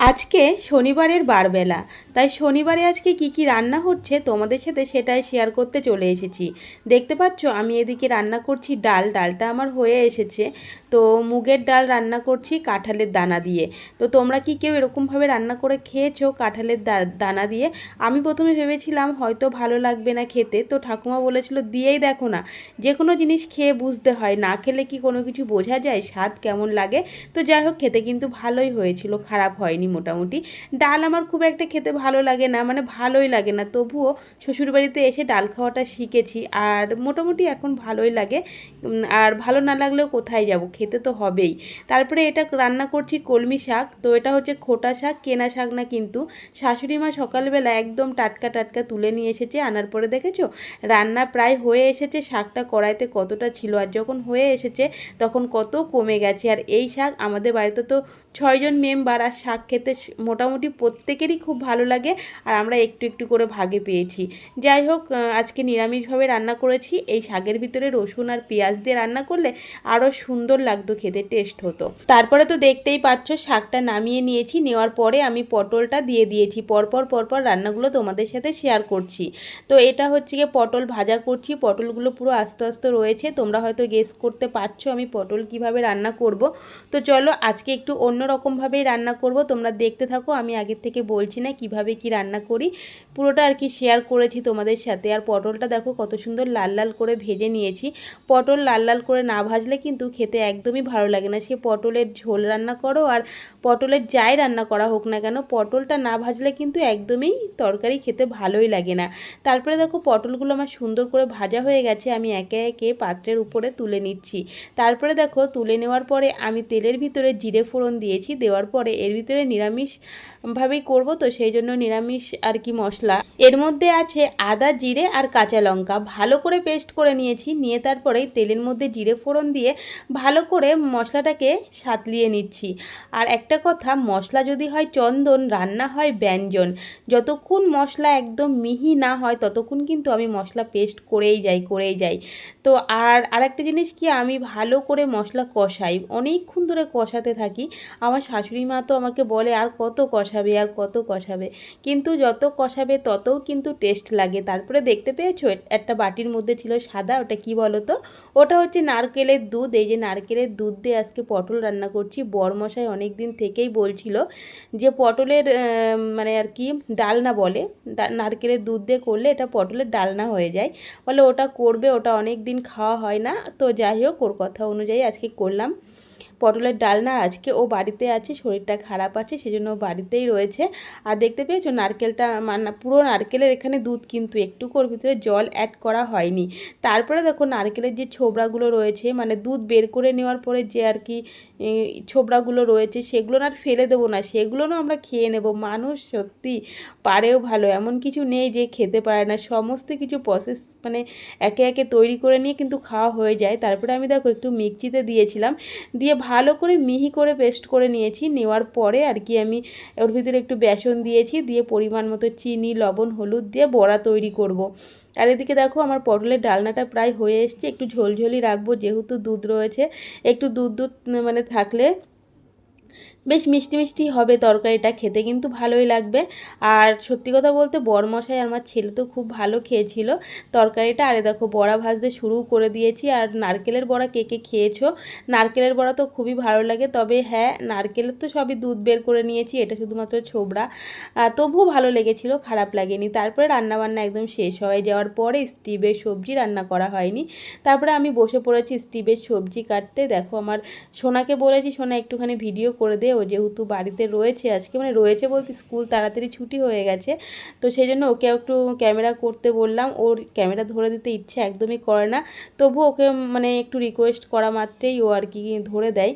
আজকে শনিবারের বারবেলা। তাই শনিবারে আজকে কি কি রান্না হচ্ছে তোমাদের সাথে সেটাই শেয়ার করতে চলে এসেছি। দেখতে পাচ্ছ, আমি এদিকে রান্না করছি ডাল, ডালটা আমার হয়ে এসেছে। তো মুগের ডাল রান্না করছি কাঁঠালের দানা দিয়ে। তো তোমরা কি কেউ এরকমভাবে রান্না করে খেয়েছো কাঁঠালের দানা দিয়ে? আমি প্রথমে ভেবেছিলাম হয়তো ভালো লাগবে না খেতে। তো ঠাকুমা বলেছিল, দিয়েই দেখো না। যে কোনো জিনিস খেয়ে বুঝতে হয়। না খেলে কি কোনো কিছু বোঝা যায়? স্বাদ কেমন লাগে? তো যাই হোক, খেতে কিন্তু ভালোই হয়েছিল, খারাপ হয়নি। মোটামুটি। ডাল আমার খুব একটা খেতে ভালো লাগে না মানে ভালোই লাগে না। তবুও শ্বশুরবাড়িতে এসে ডাল খাওয়াটা শিখেছি আর মোটামুটি এখন ভালোই লাগে। আর ভালো না লাগলেও কোথায় যাব? খেতে তো হবেই। তারপরে এটা রান্না করছি কলমি শাক। তো এটা হচ্ছে খোটা শাক, কেনা শাক না কিন্তু। শাশুড়ি মা সকালবেলা একদম টাটকা টাটকা তুলে নিয়ে এসেছে। আনার পরে দেখেছ? রান্না প্রায় হয়ে এসেছে। শাকটা কড়াইতে কতটা ছিল আর যখন হয়ে এসেছে তখন কত কমে গেছে। আর এই শাক আমাদের বাড়িতে তো ছয়জন মেম্বার আর শাক খেতে স- মোটামুটি প্রত্যেকেরই খুব ভালো লাগে আর আমরা একটু একটু করে ভাগে পেয়েছি। যাই হোক আজকে নিরামিষভাবে রান্না করেছি। এই শাকের ভিতরে রসুন আর পেঁয়াজ দিয়ে রান্না করলে আরও সুন্দর লাগতো, খেতে টেস্ট হতো। তারপরে তো দেখতেই পাচ্ছ, শাকটা নামিয়ে নিয়েছি। নেওয়ার পরে আমি পটলটা দিয়ে দিয়েছি। পরপর পরপর রান্নাগুলো তোমাদের সাথে শেয়ার করছি। তো এটা হচ্ছে গিয়ে পটল ভাজা করছি। পটলগুলো পুরো আস্তে আস্তে রয়েছে। তোমরা হয়তো গেস করতে পারছ আমি পটল কীভাবে রান্না করব। তো চলো আজকে একটু অন্য রকমভাবেই রান্না করব। তোমরা দেখতে থাকো, আমি আগের থেকে বলছি না কীভাবে কি রান্না করি। পুরোটা আর কি শেয়ার করেছি তোমাদের সাথে। আর পটলটা দেখো কত সুন্দর লাল লাল করে ভেজে নিয়েছি। পটল লাল লাল করে না ভাজলে কিন্তু খেতে একদমই ভালো লাগে না। সে পটলের ঝোল রান্না করো আর পটলের যাই রান্না করা হোক না কেন, পটলটা না ভাজলে কিন্তু একদমই তরকারি খেতে ভালোই লাগে না। তারপরে দেখো পটলগুলো আমার সুন্দর করে ভাজা হয়ে গেছে, আমি একে একে পাত্রের উপরে তুলে নিচ্ছি। তারপরে দেখো তুলে নেওয়ার পরে আমি তেলের ভিতরে জিরে ফোড়ন দিয়েছি, দেওয়ার পরে এর ভিতরে নিরামিষ ভাবেই করব, তো সেই জন্য নিরামিষ আর কি মশলা। এর মধ্যে আছে আদা, জিরে আর কাঁচা লঙ্কা। ভালো করে পেস্ট করে নিয়েছি, নিয়ে তারপরে তেলের মধ্যে জিরে ফোড়ন দিয়ে ভালো করে মশলাটাকে সাতলিয়ে নিচ্ছি। আর একটা কথা, মশলা যদি হয় চন্দন, রান্না হয় ব্যঞ্জন। যতক্ষণ মশলা একদম মিহি না হয়, ততক্ষণ কিন্তু আমি মশলা পেস্ট করেই যাই করেই যাই। তো আর আরেকটা জিনিস কি, আমি ভালো করে মশলা কষাই। অনেকক্ষণ ধরে কষাতে থাকি। আমার শাশুড়ি মা তো আমাকে বলে আর কত কষাবে, আর কত কষাবে। কিন্তু যত কষাবে, ততও কিন্তু টেস্ট লাগে। তারপরে দেখতে পেয়েছ? একটা বাটির মধ্যে ছিল সাদা, ওটা কি বলো তো ওটা হচ্ছে নারকেলের দুধ। এই যে নারকেলের দুধ দিয়ে আজকে পটল রান্না করছি। বরমশাই অনেক দিন থেকেই বলছিল যে পটলের মানে আর কি, ডালনা বলে। নারকেলের দুধ দিয়ে করলে এটা পটলের ডালনা হয়ে যায়। বলে ওটা করবে, ওটা অনেক দিন খাওয়া হয় না। তো যাই হোক, ওর কথা অনুযায়ী আজকে করলাম। পটলের ডালনা আজকে ও বাড়িতে আছে, শরীরটা খারাপ আছে, সেজন্য বাড়িতেই রয়েছে। আর দেখতে পেয়েছ, নারকেলটা মানে পুরো নারকেলের এখানে দুধ কিন্তু একটুকু ওর ভিতরে জল অ্যাড করা হয়নি। তারপরে দেখো নারকেলের যে ছোবড়াগুলো রয়েছে মানে দুধ বের করে নেওয়ার পরে যে আর কি ছোবড়াগুলো রয়েছে, সেগুলো আর ফেলে দেবো না সেগুলো না আমরা খেয়ে নেব। মানুষ সত্যি পারেও ভালো, এমন কিছু নেই যে খেতে পারে না। সমস্ত কিছু প্রসেস মানে একে একে তৈরি করে নিয়ে কিন্তু খাওয়া হয়ে যায়। তারপরে আমি দেখো একটু মিক্সিতে দিয়েছিলাম, দিয়ে ভালো করে মিহি করে পেস্ট করে নিয়েছি। নেওয়ার পরে আর কি আমি ওর ভিতরে একটু বেসন দিয়েছি, দিয়ে পরিমাণ মতো চিনি, লবণ, হলুদ দিয়ে বড়া তৈরি করব। আর এদিকে দেখো আমার পটলের ডালনাটা প্রায় হয়ে এসছে। একটু ঝোলঝোলি রাখব, যেহেতু দুধ রয়েছে। একটু দুধ দুধ মানে থাকলে বেশ মিষ্টি মিষ্টি হবে তরকারিটা, খেতে কিন্তু ভালোই লাগবে। আর সত্যি কথা বলতে বরমশাই আমার ছেলে তো খুব ভালো খেয়েছিল তরকারিটা। আরে দেখো, বড়া ভাজতে শুরু করে দিয়েছি আর নারকেলের বড়া কে কে খেয়েছো? নারকেলের বড়া তো খুবই ভালো লাগে, তবে হ্যাঁ নারকেলের তো সবই দুধ বের করে নিয়েছি, এটা শুধুমাত্র ছোবড়া। তবুও ভালো লেগেছিল, খারাপ লাগেনি। তারপরে রান্নাবান্না একদম শেষ হয়ে যাওয়ার পরে স্টিভের সবজি রান্না করা হয়নি। তারপরে আমি বসে পড়েছি স্টিভের সবজি কাটতে। দেখো, আমার সোনাকে বলেছি, সোনা একটুখানি ভিডিও করে দে যেহেতু বাড়িতে রয়েছে আজকে মানে রয়েছে বলতে স্কুল তাড়াতাড়ি ছুটি হয়ে গেছে, তো সেই জন্য ওকে একটু ক্যামেরা করতে বললাম। ওর ক্যামেরা ধরে দিতে ইচ্ছে একদমই করে না তবু ওকে মানে একটু রিকোয়েস্ট করা মাত্রেই ও আর কি ধরে দেয়।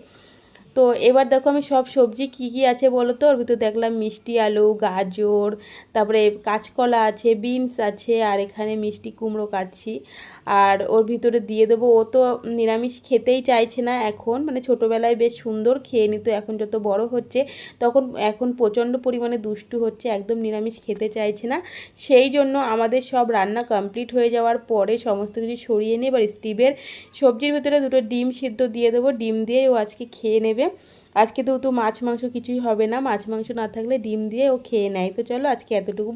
তো এবার দেখো আমি সব সবজি কি কি আছে বলো তো? ওর ভিতরে দেখলাম মিষ্টি আলু, গাজর, তারপরে কাঁচকলা আছে, বিনস আছে, আর এখানে মিষ্টি কুমড়ো কাটছি। আর ওর ভিতরে দিয়ে দেবো, ও তো নিরামিষ খেতেই চাইছে না এখন। মানে ছোটোবেলায় বেশ সুন্দর খেয়ে নিত, এখন যত বড় হচ্ছে, তখন এখন প্রচণ্ড পরিমাণে দুষ্টু হচ্ছে, একদম নিরামিষ খেতে চাইছে না। সেই জন্য আমাদের সব রান্না কমপ্লিট হয়ে যাওয়ার পরে সমস্ত কিছু সরিয়ে নিয়ে, এবার স্টিভের সবজির ভিতরে দুটো ডিম সিদ্ধ দিয়ে দেবো। ডিম দিয়ে ও আজকে খেয়ে নেবে। আজকে তো তো মাছ, মাংস কিছুই হবে না, মাছ, মাংস না থাকলে ডিম দিয়ে ও খেয়ে নেয়। তো চলো আজকে এতটুকু।